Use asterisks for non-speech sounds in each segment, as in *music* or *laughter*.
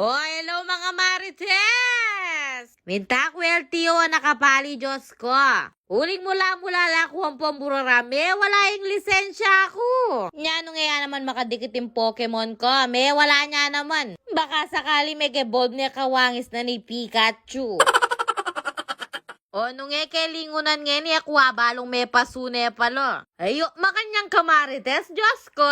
Oh, hello mga marites! Minta kwel tiyo nakapali Diyos ko. Uling mula mula lang ang pamburarame, wala yung lisensya ako. Nya nung nga naman makadikit yung Pokemon ko, me wala nya naman. Baka sakali may kebold niya kawangis na ni Pikachu. *laughs* O nung nga kelingunan nga ni Aqua balong may pasune palo. Ayo, makanyang kamarites, Diyos ko.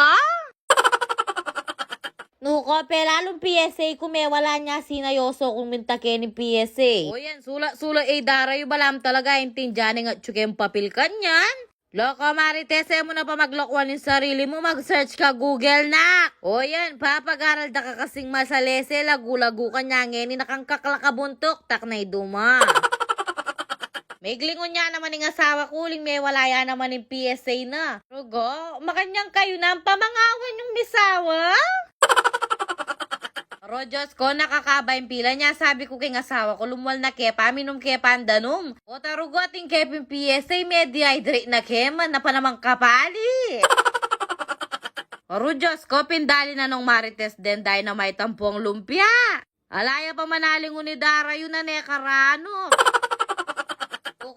Nuko, lalong PSA kung may wala niya sinayoso kung mintake ni PSA. O yan, sula, sula, eh, darayo balam talaga, intindihan nga tsukem papil kanyan. Loko Marites, eh mo na pa maglokwan yung sarili mo, mag-search ka Google na. O yan, papag-aral da ka kasing masalese, lagu-lagu ka niya ngeni, nakangkaklakabuntok, taknay duma. *laughs* May glingon niya naman ng asawa ko, ling may walaya naman ng PSA na. Rugo, makanyang kayo na ang pamangawan yung misawa? Rojos ko, nakakaba yung pila niya. Sabi ko kay asawa ko, lumwal na kepa, minom kepa ang danom. O tarugo ating kepin PSA, may dehydrate na keman, na pa namang kapali. *laughs* Rojos ko, pindali na nung marites din dahil na may tampong lumpia. Alaya pa manaling unidara yun na nekarano.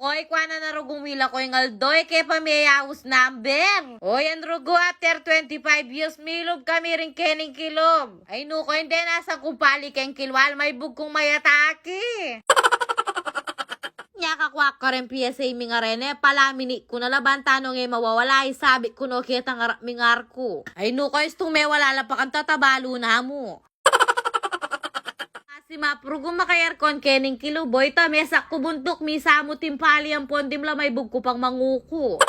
Kukoy, kwa na narugong wila ko yung aldoy, kaya pamiyawos number. O yan rugo, after 25 years, milog kami rin kening kilom. Ay nuko, hindi nasa kupali keng kilwal, may bugkong may atake. *laughs* Nya kakwak ka rin PSA minga rin eh, palamini ko na laban tanong eh mawawala sabi ko no kita nga mingar ko. Ay nuko, istong may wala pa kang tatabalo na mo. Si maprugo makayar kon kening kilo boy ta mesak ko buntok misa mo timpali ang pondim la may bugko pang manguko.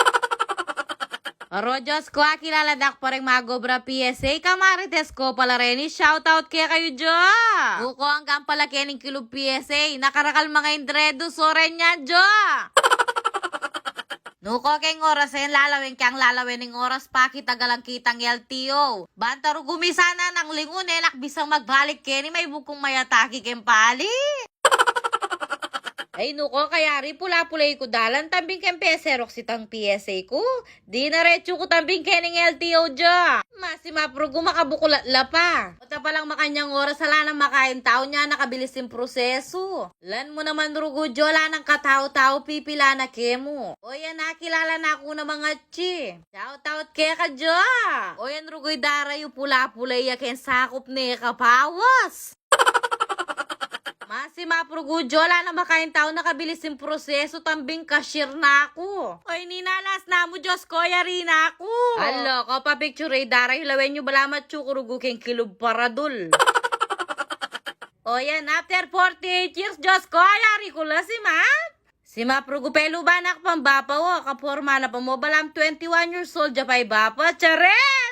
Rojos ko, ah, kilala dak pa rin magobra PSA, kamarites ko pala rin, shoutout kaya kayo Jo! Buko hanggang pala kening kilo PSA, nakarakal mga indredo, soren niya Jo! Nuko keng oras yan lalawin kang lalawin ng oras pa kita galang kitang LTO. Bantaro gumisana ng lingon eh bisang magbalik keni may bukong mayataki ken pali. *laughs* Ay nuko kaya rin pula-pulay ko dalan tambing ken peserok sitang PSA ko. Di na retso ko tambing kening LTO ja. Masima pro makabukulat la pa. Ota pa lang makanyang oras sala nang makain tao niya nakabilis yung proseso. Lan mo naman rugo jo la ng katao-tao pipila na kemo. O yan nakilala na ako ng mga chi. Shout-out kaya ka jo. O yan rugoy darayo pula-pulay ya ken sakop ni kapawas. Masi maprugo wala na makain tao nakabilis yung proseso tambing cashier na ako. Ay ninalas na mo Diyos ko yari na ako. Alo ko pa picture ay daray lawen nyo balamat chukurugo keng kilog paradol. *laughs* o yan after 48 years Diyos ko yari ko la si ma'am. Si maprugo pelo ba nak pambapa o kaporma na pa mo balam 21 years old ja pa'y bapa charel.